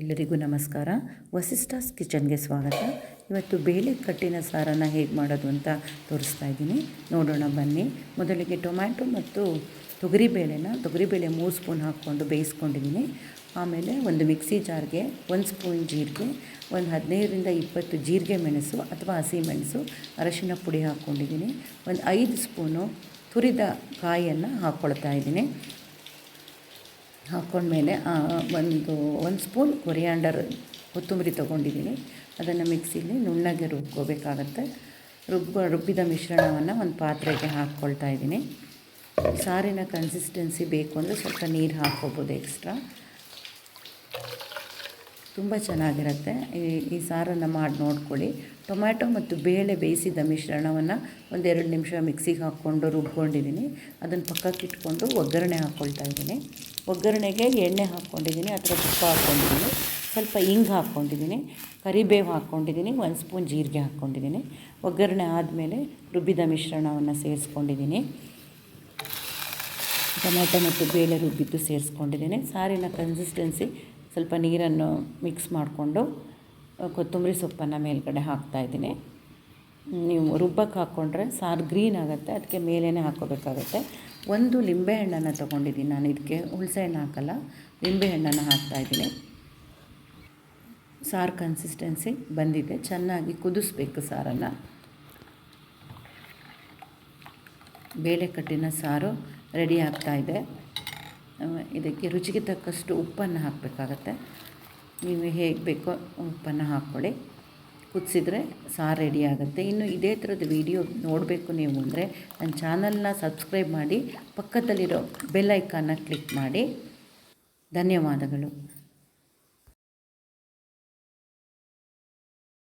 ಎಲ್ಲರಿಗೂ ನಮಸ್ಕಾರ. ವಸಿಷ್ಠಾಸ್ ಕಿಚನ್ಗೆ ಸ್ವಾಗತ. ಇವತ್ತು ಬೇಳೆ ಕಟ್ಟಿನ ಸಾರನ್ನು ಹೇಗೆ ಮಾಡೋದು ಅಂತ ತೋರಿಸ್ತಾ ಇದ್ದೀನಿ. ನೋಡೋಣ, ಬನ್ನಿ. ಮೊದಲಿಗೆ ಟೊಮ್ಯಾಟೊ ಮತ್ತು ತೊಗರಿಬೇಳೆನ ತೊಗರಿಬೇಳೆ ಮೂರು ಸ್ಪೂನ್ ಹಾಕ್ಕೊಂಡು ಬೇಯಿಸ್ಕೊಂಡಿದ್ದೀನಿ. ಆಮೇಲೆ ಒಂದು ಮಿಕ್ಸಿ ಜಾರ್ಗೆ ಒಂದು ಸ್ಪೂನ್ ಜೀರಿಗೆ, ಒಂದು ಹದಿನೈದರಿಂದ ಇಪ್ಪತ್ತು ಜೀರಿಗೆ ಮೆಣಸು ಅಥವಾ ಹಸಿಮೆಣಸು ಅರಶಿನ ಪುಡಿ ಹಾಕ್ಕೊಂಡಿದ್ದೀನಿ. ಒಂದು ಐದು ಸ್ಪೂನು ತುರಿದ ಕಾಯಿಯನ್ನು ಹಾಕ್ಕೊಳ್ತಾ ಇದ್ದೀನಿ. ಹಾಕ್ಕೊಂಡ್ಮೇಲೆ ಒಂದು ಒಂದು ಸ್ಪೂನ್ ಕೊರಿಯಾಂಡರ್ ಕೊತ್ತಂಬರಿ ತೊಗೊಂಡಿದ್ದೀನಿ. ಅದನ್ನು ಮಿಕ್ಸಿಲಿ ನುಣ್ಣಗೆ ರುಬ್ಕೋಬೇಕಾಗತ್ತೆ. ರುಬ್ಬ, ರುಬ್ಬಿದ ಮಿಶ್ರಣವನ್ನು ಒಂದು ಪಾತ್ರೆಗೆ ಹಾಕ್ಕೊಳ್ತಾ ಇದ್ದೀನಿ. ಸಾರಿನ ಕನ್ಸಿಸ್ಟೆನ್ಸಿ ಬೇಕು ಅಂದರೆ ಸ್ವಲ್ಪ ನೀರು ಹಾಕ್ಕೋಬೋದು ಎಕ್ಸ್ಟ್ರಾ ತುಂಬ ಚೆನ್ನಾಗಿರುತ್ತೆ. ಈ ಈ ಸಾರನ್ನು ಮಾಡಿ ನೋಡ್ಕೊಳ್ಳಿ. ಟೊಮ್ಯಾಟೊ ಮತ್ತು ಬೇಳೆ ಬೇಯಿಸಿದ ಮಿಶ್ರಣವನ್ನು ಒಂದೆರಡು ನಿಮಿಷ ಮಿಕ್ಸಿಗೆ ಹಾಕ್ಕೊಂಡು ರುಬ್ಕೊಂಡಿದ್ದೀನಿ. ಅದನ್ನು ಪಕ್ಕಕ್ಕೆ ಇಟ್ಕೊಂಡು ಒಗ್ಗರಣೆ ಹಾಕ್ಕೊಳ್ತಾ ಇದ್ದೀನಿ. ಒಗ್ಗರಣೆಗೆ ಎಣ್ಣೆ ಹಾಕ್ಕೊಂಡಿದ್ದೀನಿ ಅಥವಾ ತುಪ್ಪ ಹಾಕ್ಕೊಂಡಿದ್ದೀನಿ. ಸ್ವಲ್ಪ ಹಿಂಗೆ ಹಾಕ್ಕೊಂಡಿದ್ದೀನಿ, ಕರಿಬೇವು ಹಾಕ್ಕೊಂಡಿದ್ದೀನಿ, ಒಂದು ಸ್ಪೂನ್ ಜೀರಿಗೆ ಹಾಕ್ಕೊಂಡಿದ್ದೀನಿ. ಒಗ್ಗರಣೆ ಆದಮೇಲೆ ರುಬ್ಬಿದ ಮಿಶ್ರಣವನ್ನು ಸೇರಿಸ್ಕೊಂಡಿದ್ದೀನಿ. ಟೊಮೆಟೊ ಮತ್ತು ಬೇಳೆ ರುಬ್ಬಿದ್ದು ಸೇರಿಸ್ಕೊಂಡಿದ್ದೀನಿ. ಸಾರಿನ ಕನ್ಸಿಸ್ಟೆನ್ಸಿ ಸ್ವಲ್ಪ ನೀರನ್ನು ಮಿಕ್ಸ್ ಮಾಡಿಕೊಂಡು ಕೊತ್ತಂಬರಿ ಸೊಪ್ಪನ್ನು ಮೇಲ್ಗಡೆ ಹಾಕ್ತಾಯಿದ್ದೀನಿ ನೀವು ರುಬ್ಬಕ್ಕೆ ಹಾಕ್ಕೊಂಡ್ರೆ ಸಾರು ಗ್ರೀನ್ ಆಗುತ್ತೆ, ಅದಕ್ಕೆ ಮೇಲೇ ಹಾಕೋಬೇಕಾಗುತ್ತೆ ಒಂದು ಲಿಂಬೆಹಣ್ಣನ್ನು ತೊಗೊಂಡಿದ್ದೀನಿ ನಾನು, ಇದಕ್ಕೆ ಹುಣಸೆ ಹಣ್ಣು ಹಾಕಲ್ಲ ಲಿಂಬೆಹಣ್ಣನ್ನು ಹಾಕ್ತಾಯಿದ್ದೀನಿ ಸಾರು ಕನ್ಸಿಸ್ಟೆನ್ಸಿ ಬಂದಿದೆ, ಚೆನ್ನಾಗಿ ಕುದಿಸ್ಬೇಕು ಸಾರನ್ನು. ಬೇಳೆ ಕಟ್ಟಿನ ಸಾರು ರೆಡಿ ಆಗ್ತಾಯಿದೆ ಇದಕ್ಕೆ ರುಚಿಗೆ ತಕ್ಕಷ್ಟು ಉಪ್ಪನ್ನು ಹಾಕಬೇಕಾಗತ್ತೆ. ನೀವು ಹೇಗೆ ಬೇಕೋ ಉಪ್ಪನ್ನು ಹಾಕ್ಕೊಳ್ಳಿ. ಕುದಿಸಿದ್ರೆ ಸಾರು ರೆಡಿ ಆಗುತ್ತೆ. ಇನ್ನು ಇದೇ ಥರದ ವೀಡಿಯೋ ನೋಡಬೇಕು ನೀವು ಅಂದರೆ ನನ್ನ ಚಾನಲ್ನ ಸಬ್ಸ್ಕ್ರೈಬ್ ಮಾಡಿ, ಪಕ್ಕದಲ್ಲಿರೋ ಬೆಲ್ ಐಕಾನ್ನ ಕ್ಲಿಕ್ ಮಾಡಿ. ಧನ್ಯವಾದಗಳು.